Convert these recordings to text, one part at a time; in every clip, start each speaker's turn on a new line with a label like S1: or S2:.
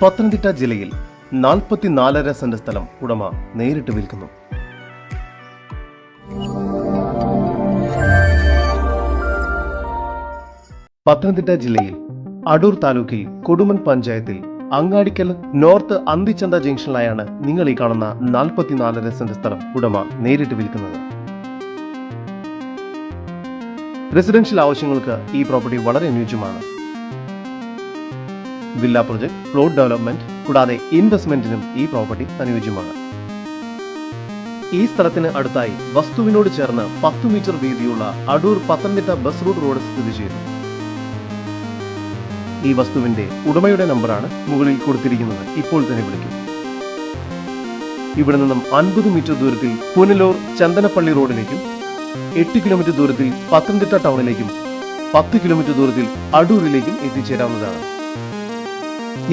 S1: പത്തനംതിട്ട ജില്ലയിൽ നാൽപ്പത്തിനാലര സെന്റ് സ്ഥലം ഉടമ നേരിട്ട് വിൽക്കുന്നു. പത്തനംതിട്ട ജില്ലയിൽ അടൂർ താലൂക്കിൽ കൊടുമൻ പഞ്ചായത്തിൽ അങ്ങാടിക്കൽ നോർത്ത് അന്തിച്ചന്ത ജംഗ്ഷനിലായാണ് നിങ്ങൾ ഈ കാണുന്ന നാൽപ്പത്തിനാലര സെന്റ് സ്ഥലം ഉടമ നേരിട്ട് വിൽക്കുന്നത്. റെസിഡൻഷ്യൽ ആവശ്യങ്ങൾക്ക് ഈ പ്രോപ്പർട്ടി വളരെ അനുയോജ്യമാണ്. വില്ല പ്രൊജക്ട് പ്ലോട്ട് ഡെവലപ്മെന്റ് കൂടാതെ ഇൻവെസ്റ്റ്മെന്റിനും ഈ പ്രോപ്പർട്ടി അനുയോജ്യമാണ്. ഈ സ്ഥലത്തിന് അടുത്തായി വസ്തുവിനോട് ചേർന്ന് പത്ത് മീറ്റർ വീതിയുള്ള Adoor Pathanamthitta bus route road സ്ഥിതി ചെയ്യുന്നു. ഈ വസ്തുവിന്റെ ഉടമയുടെ നമ്പറാണ് മുകളിൽ കൊടുത്തിരിക്കുന്നത്. ഇപ്പോൾ തന്നെ വിളിക്കും. ഇവിടെ നിന്നും അൻപത് മീറ്റർ ദൂരത്തിൽ പുനലൂർ ചന്ദനപ്പള്ളി റോഡിലേക്കും എട്ട് കിലോമീറ്റർ ദൂരത്തിൽ പത്തനംതിട്ട ടൗണിലേക്കും പത്ത് കിലോമീറ്റർ ദൂരത്തിൽ അടൂരിലേക്കും എത്തിച്ചേരാവുന്നതാണ്.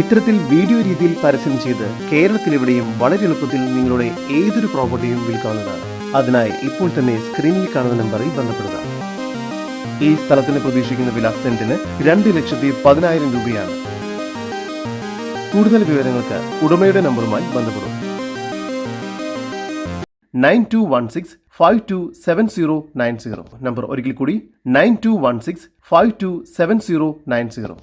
S1: ഇത്തരത്തിൽ വീഡിയോ രീതിയിൽ പരസ്യം ചെയ്ത് കേരളത്തിലെവിടെയും വളരെ എളുപ്പത്തിൽ നിങ്ങളുടെ ഏതൊരു പ്രോപ്പർട്ടിയും വിൽക്കാവുന്നതാണ്. അതിനായി ഇപ്പോൾ തന്നെ സ്ക്രീനിൽ കാണുന്ന നമ്പറിൽ ബന്ധപ്പെടുക. ഈ സ്ഥലത്തിന് പ്രതീക്ഷിക്കുന്ന വില സെന്റിന് രണ്ട് ലക്ഷത്തി പതിനായിരം രൂപയാണ്. കൂടുതൽ വിവരങ്ങൾക്ക് ഉടമയുടെ നമ്പറുമായി ബന്ധപ്പെടും nine two one six five two seven zero nine zero. Number ഒരിക്കൽ കൂടി nine two one six five two seven zero nine zero.